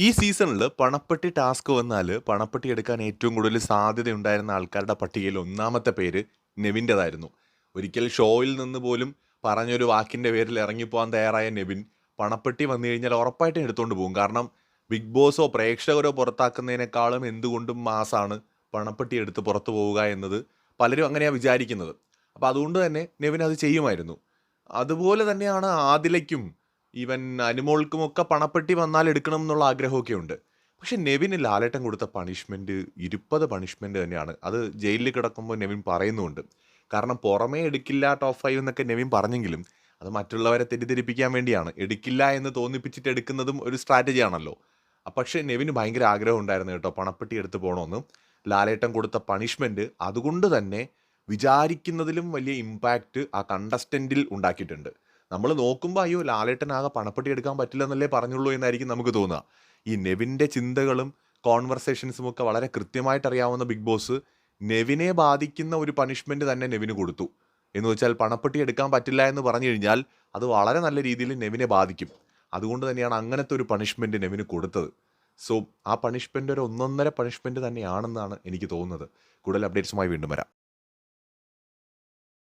ഈ സീസണിൽ പണപ്പെട്ടി ടാസ്ക് വന്നാൽ പണപ്പെട്ടി എടുക്കാൻ ഏറ്റവും കൂടുതൽ സാധ്യത ഉണ്ടായിരുന്ന ആൾക്കാരുടെ പട്ടികയിൽ ഒന്നാമത്തെ പേര് നെവിന്റെതായിരുന്നു. ഒരിക്കൽ ഷോയിൽ നിന്ന് പോലും പറഞ്ഞൊരു വാക്കിന്റെ പേരിൽ ഇറങ്ങിപ്പോകാൻ തയ്യാറായ നെവിൻ പണപ്പെട്ടി വന്നു കഴിഞ്ഞാൽ ഉറപ്പായിട്ടും എടുത്തുകൊണ്ട് പോകും. കാരണം ബിഗ് ബോസോ പ്രേക്ഷകരോ പുറത്താക്കുന്നതിനേക്കാളും എന്തുകൊണ്ടും മാസാണ് പണപ്പെട്ടി എടുത്ത് പുറത്തു പോവുക എന്നത് പലരും അങ്ങനെയാണ് വിചാരിക്കുന്നത്. അപ്പോൾ അതുകൊണ്ട് തന്നെ നെവിൻ അത് ചെയ്യുമായിരുന്നു. അതുപോലെ തന്നെയാണ് ആദിലയ്ക്കും ഈവൻ അനുമോൾക്കും ഒക്കെ പണപ്പെട്ടി വന്നാൽ എടുക്കണം എന്നുള്ള ആഗ്രഹമൊക്കെ ഉണ്ട് പക്ഷെ നെവിന് ലാലേട്ടൻ കൊടുത്ത പണിഷ്മെന്റ് ഇരുപത് പണിഷ്മെന്റ് തന്നെയാണ്. അത് ജയിലിൽ കിടക്കുമ്പോൾ നെവിൻ പറയുന്നുമുണ്ട്. കാരണം പുറമേ എടുക്കില്ല ടോപ്പ് ഫൈവ് എന്നൊക്കെ നെവിൻ പറഞ്ഞെങ്കിലും അത് മറ്റുള്ളവരെ തെറ്റിദ്ധരിപ്പിക്കാൻ വേണ്ടിയാണ്. എടുക്കില്ല എന്ന് തോന്നിപ്പിച്ചിട്ട് എടുക്കുന്നതും ഒരു സ്ട്രാറ്റജി ആണല്ലോ. പക്ഷേ നെവിന് ഭയങ്കര ആഗ്രഹം ഉണ്ടായിരുന്നു കേട്ടോ. പണപ്പെട്ടി എടുത്തു പോകണമെന്ന് ലാലേട്ടൻ കൊടുത്ത പണിഷ്മെന്റ് അതുകൊണ്ട് തന്നെ വിചാരിക്കുന്നതിലും വലിയ ഇമ്പാക്റ്റ് ആ കണ്ടസ്റ്റന്റിൽ ഉണ്ടാക്കിയിട്ടുണ്ട്. നമ്മൾ നോക്കുമ്പോൾ അയ്യോ ലാലേട്ടനാകെ പണപ്പെട്ടി എടുക്കാൻ പറ്റില്ല എന്നല്ലേ പറഞ്ഞുള്ളൂ എന്നായിരിക്കും നമുക്ക് തോന്നുക ഈ നെവിന്റെ ചിന്തകളും കോൺവെർസേഷൻസും ഒക്കെ വളരെ കൃത്യമായിട്ട് അറിയാവുന്ന ബിഗ് ബോസ് നെവിനെ ബാധിക്കുന്ന ഒരു പണിഷ്മെന്റ് തന്നെ നെവിന് കൊടുത്തു. എന്ന് വെച്ചാൽ പണപ്പെട്ടി എടുക്കാൻ പറ്റില്ല എന്ന് പറഞ്ഞു കഴിഞ്ഞാൽ അത് വളരെ നല്ല രീതിയിൽ നെവിനെ ബാധിക്കും. അതുകൊണ്ട് തന്നെയാണ് അങ്ങനത്തെ ഒരു പണിഷ്മെന്റ് നെവിന് കൊടുത്തത്. സോ ആ പണിഷ്മെന്റ് ഒരു ഒന്നൊന്നര പണിഷ്മെന്റ് തന്നെയാണെന്നാണ് എനിക്ക് തോന്നുന്നത്. കൂടുതൽ അപ്ഡേറ്റ്സുമായി വീണ്ടും വരാം.